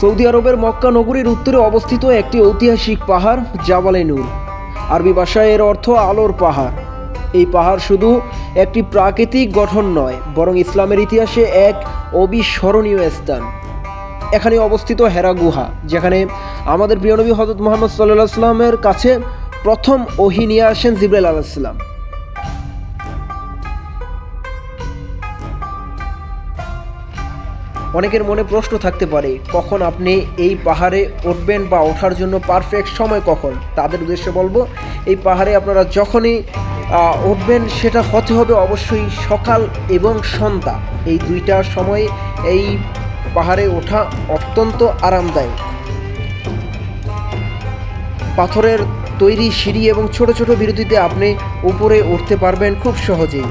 Saudi আরবের মক্কা নগরীর উত্তরে অবস্থিত একটি ঐতিহাসিক পাহাড়, জাবালে নূর। আরবি ভাষায় এর অর্থ আলোর পাহাড়। এই পাহাড় শুধু একটি প্রাকৃতিক গঠন নয়, বরং ইসলামের ইতিহাসে এক অবিস্মরণীয় স্থান। এখানে অবস্থিত হেরা গুহা, যেখানে আমাদের প্রিয়নবী হজরত মোহাম্মদ সাল্লাহ সাল্লামের কাছে প্রথম ওহি নিয়ে আসেন জিব্রাইল আলাইসাল্লাম অনেকের মনে প্রশ্ন থাকতে পারে, কখন আপনি এই পাহাড়ে উঠবেন বা ওঠার জন্য পারফেক্ট সময় কখন? তাদের উদ্দেশ্যে বলব, এই পাহাড়ে আপনারা যখনই উঠবেন সেটা হতে হবে অবশ্যই সকাল এবং সন্ধ্যা। এই দুইটা সময়ে এই পাহাড়ে ওঠা অত্যন্ত আরামদায়ক। পাথরের তৈরি সিঁড়ি এবং ছোট ছোট বিরতিতে আপনি উপরে উঠতে পারবেন খুব সহজেই।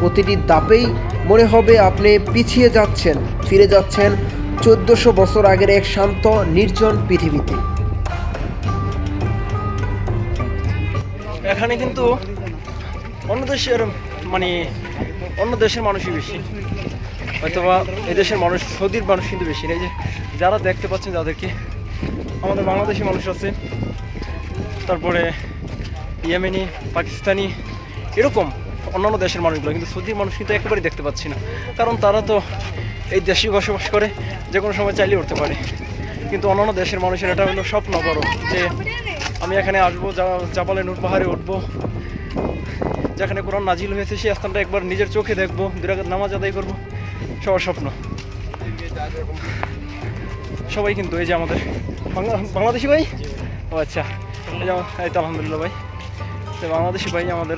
প্রতিটি দাপেই মনে হবে আপনি পিছিয়ে যাচ্ছেন, ফিরে যাচ্ছেন চোদ্দশো বছর আগের এক শান্ত, নির্জন পৃথিবীতে। এখানে কিন্তু অন্য দেশের মানে অন্য দেশের মানুষই বেশি। হয়তোবা এদেশের মানুষ, সৌদির মানুষ কিন্তু বেশি। নেই যে যারা দেখতে পাচ্ছেন যাদেরকে আমাদের বাংলাদেশি মানুষ আছে। তারপরে ইয়েমেনি, পাকিস্তানি, এরকম। অন্যান্য দেশের মানুষগুলো, কিন্তু সৌদির মানুষ কিন্তু একেবারেই দেখতে পাচ্ছি না। কারণ তারা তো এই দেশেই বসবাস করে, যে কোনো সময় চালিয়ে উঠতে পারে। কিন্তু অন্যান্য দেশের মানুষের এটা হলো স্বপ্ন বড়, যে আমি এখানে আসব জা- জাপালে নূর পাহাড়ে উঠবো। যেখানে কোরআন নাজিল হয়েছে, সেই স্থানটা একবার নিজের চোখে দেখব, দুরাকাত নামাজ আদায় করব। সবার স্বপ্ন। সবাই কিন্তু, এই যে আমাদের বাংলা- বাংলাদেশি ভাই? ও আচ্ছা এই তো আলহামদুলিল্লাহ ভাই। বাংলাদেশি ভাই আমাদের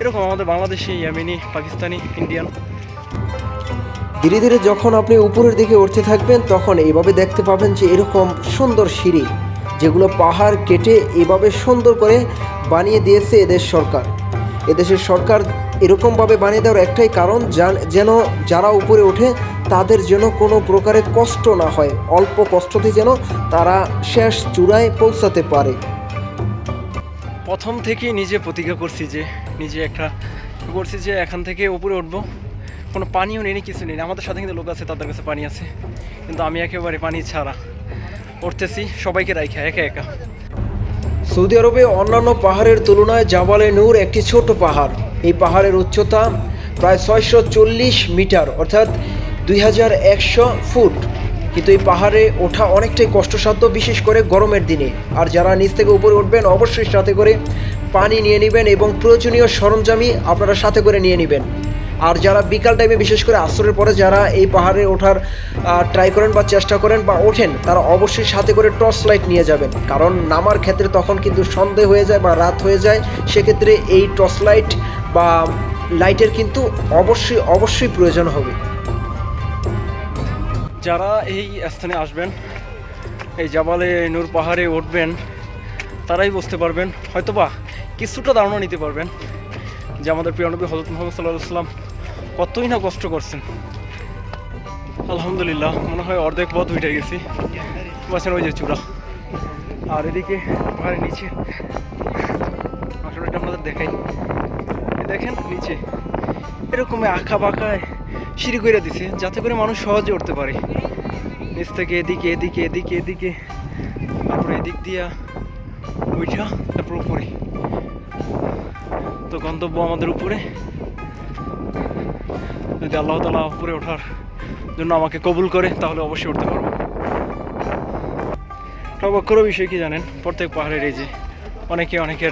এরকম আমাদের বাংলাদেশি, ইয়ামিনি, পাকিস্তানি, ইন্ডিয়ান। ধীরে ধীরে যখন আপনি উপরের দিকে উঠতে থাকবেন, তখন এভাবে দেখতে পাবেন যে এরকম সুন্দর সিঁড়ি, যেগুলো পাহাড় কেটে এভাবে সুন্দর করে বানিয়ে দিয়েছে এদের সরকার। এদেশের সরকার এরকমভাবে বানিয়ে দেওয়ার একটাই কারণ, যান- যারা উপরে ওঠে, তাদের যেন কোনো প্রকারের কষ্ট না হয়, অল্প কষ্টতে যেন তারা শেষ চূড়ায় পৌঁছাতে পারে। প্রথম থেকেই নিজে প্রতিজ্ঞা করছি যে, নিজে একটা করছি যে এখান থেকে উপরে উঠবো। কোনো পানিও নেই, কিছু নেই। আমাদের সাথে কিন্তু লোক আছে, তাদের কাছে পানি আছে। কিন্তু আমি একেবারে পানি ছাড়া উঠতেছি, সবাইকে রাইখা, একা একা। সৌদি আরবে অন্যান্য পাহাড়ের তুলনায় জাবালে নূর একটি ছোট পাহাড়। এই পাহাড়ের উচ্চতা প্রায় ছয়শো চল্লিশ মিটার, অর্থাৎ দুই হাজার একশো ফুট। কিন্তু এই পাহাড়ে ওঠা অনেকটাই কষ্টসাধ্য, বিশেষ করে গরমের দিনে। আর যারা নিচ থেকে উপরে উঠবেন, অবশ্যই সাথে করে পানি নিয়ে নেবেন এবং প্রয়োজনীয় সরঞ্জামই আপনারা সাথে করে নিয়ে নেবেন। আর যারা বিকাল টাইমে বিশেষ করে আসরের পরে যারা এই পাহাড়ে ওঠার ট্রাই করেন বা চেষ্টা করেন বা ওঠেন, তারা অবশ্যই সাথে করে টর্চ লাইট নিয়ে যাবেন। কারণ নামার ক্ষেত্রে তখন কিন্তু সন্ধে হয়ে যায় বা রাত হয়ে যায়। সেক্ষেত্রে এই টর্চ লাইট বা লাইটের কিন্তু অবশ্যই অবশ্যই প্রয়োজন হবে। যারা এই স্থানে আসবেন, এই জাবালে নূর পাহাড়ে উঠবেন, তারাই বুঝতে পারবেন, হয়তোবা কিছুটা ধারণা নিতে পারবেন যে আমাদের প্রিয় নবী হজরত মোহাম্মদ সাল্লাহ সাল্লাম কতই না কষ্ট করছেন। আলহামদুলিল্লাহ, মনে হয় অর্ধেক পথ উঠে গেছি। বাসের ওই যে চূড়া। আর এদিকে পাহাড়ের নিচে। আসলে আপনাদের দেখাই। দেখেন নিচে। এরকম আঁকা বাঁকায় সিঁড়ি করে দিছে, যাতে করে মানুষ সহজে উঠতে পারে। নিচ থেকে এদিকে এদিকে এদিকে এদিকে। তারপরে এদিক দিয়া ওইটা তারপর উপরে। তো গন্তব্য আমাদের উপরে। যদি আল্লাহ তালা উপরে ওঠার জন্য আমাকে কবুল করে, তাহলে অবশ্যই উঠতে পারব। সবক্ষর বিষয় কি জানেন? প্রত্যেক পাহাড়ের এই যে অনেকে অনেকের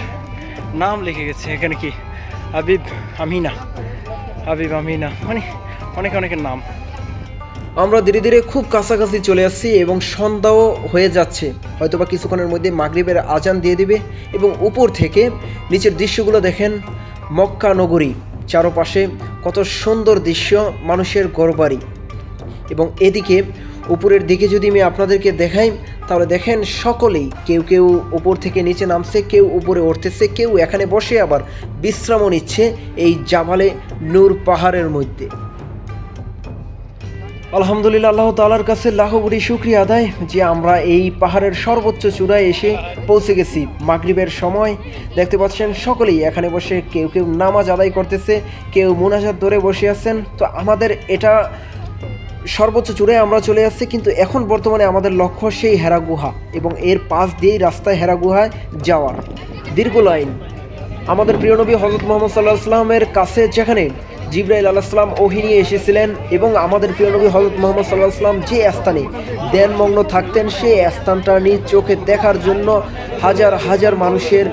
নাম লিখে গেছে। এখানে কি? হাবিব আমিনা। হাবিব আমিনা। মানে অনেক অনেকের নাম। আমরা ধীরে ধীরে খুব কাছাকাছি চলে আসছি এবং সন্ধ্যাও হয়ে যাচ্ছে। হয়তোবা কিছুক্ষণের মধ্যে মাগরিবের আজান দিয়ে দিবে এবং উপর থেকে নিচের দৃশ্যগুলো দেখেন মক্কা নগরী। চারপাশে কত সুন্দর দৃশ্য, মানুষের গড়বাড়ি এবং এদিকে উপরের দিকে যদি আমি আপনাদেরকে দেখাই, তাহলে দেখেন সকলেই কেউ কেউ উপর থেকে নিচে নামছে, কেউ উপরে উঠতেছে, কেউ এখানে বসে আবার বিশ্রামও নিচ্ছে এই জামালে নূর পাহাড়ের মধ্যে। আলহামদুলিল্লাহ, আল্লাহ তালার কাছে লাখবুরি শুক্রিয়া আদায় যে আমরা এই পাহাড়ের সর্বোচ্চ চূড়ায় এসে পৌঁছে গেছি। মাগরিবের সময় দেখতে পাচ্ছেন সকলেই, এখানে বসে কেউ কেউ নামাজ আদায় করতেছে, কেউ মুনাজাত ধরে বসে আছেন। তো আমাদের এটা সর্বোচ্চ চূড়ায় আমরা চলে আসছি, কিন্তু এখন বর্তমানে আমাদের লক্ষ্য সেই হেরা গুহা এবং এর পাশ দিয়েই রাস্তায় হেরা গুহায় যাওয়ার। দীর্ঘ লাইন। আমাদের প্রিয় নবী হজরত মোহাম্মদ সাল্লাহ সাল্লামের কাছে যেখানে জিব্রাইল আলাহিসাল্লাম ওহি নিয়ে এসেছিলেন এবং আমাদের প্রিয় নবী হজরত মোহাম্মদ সাল্লাহ সাল্লাম যে স্থানে ধ্যানমগ্ন থাকতেন সেই স্থানটা নিজ চোখে দেখার জন্য হাজার হাজার মানুষের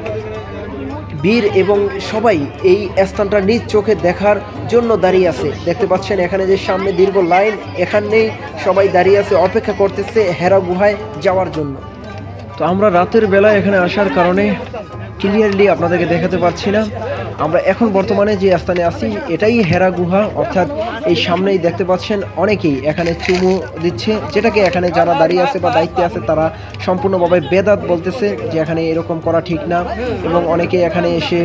বীর এবং সবাই এই স্থানটা নিজ চোখে দেখার জন্য দাঁড়িয়ে আছে। দেখতে পাচ্ছেন এখানে যে সামনে দীর্ঘ লাইন, এখানেই সবাই দাঁড়িয়ে আছে, অপেক্ষা করতেছে হেরা গুহায় যাওয়ার জন্য। তো আমরা রাতের বেলা এখানে আসার কারণে ক্লিয়ারলি আপনাদেরকে দেখাতে পারছি না। আমরা এখন বর্তমানে যে স্থানে আছি, এটাই হেরা গুহা। অর্থাৎ এই সামনেই দেখতে পাচ্ছেন অনেকেই এখানে চুমু দিচ্ছে। যেটাকে এখানে যারা দাঁড়িয়ে আছে বা দায়িত্বে আছে, তারা সম্পূর্ণভাবে বেদাত বলতেছে যে এখানে এরকম করা ঠিক না এবং অনেকে এখানে এসে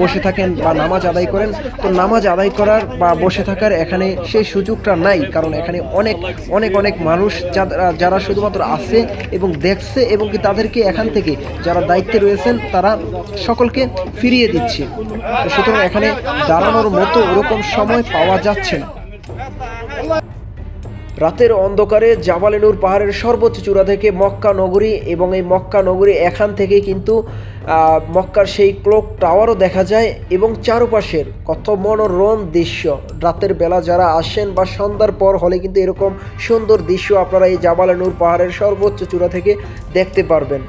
বসে থাকেন বা নামাজ আদায় করেন। তো নামাজ আদায় করার বা বসে থাকার এখানে সেই সুযোগটা নাই, কারণ এখানে অনেক অনেক অনেক মানুষ যারা যারা শুধুমাত্র আছে এবং দেখছে এবং কি তাদেরকে এখান থেকে যারা দায়িত্বে রয়েছেন তারা সকলকে ফিরিয়ে দিচ্ছে। সুতরাং এখানে দাঁড়ানোর মতো ওরকম সময় পাওয়া যাচ্ছে না। রাতের অন্ধকারে জাবালে নূর পাহাড়ের সর্বোচ্চ চূড়া থেকে মক্কা নগরী এবং এই মক্কা নগরী এখান থেকে কিন্তু মক্কার সেই ক্লোক টাওয়ারও দেখা যায় এবং চারপাশের কত মনোরম দৃশ্য। রাতের বেলা যারা আসেন বা সন্ধ্যার পর হলে কিন্তু এরকম সুন্দর দৃশ্য আপনারা এই জাবালে নূর পাহাড়ের সর্বোচ্চ চূড়া থেকে দেখতে পারবেন।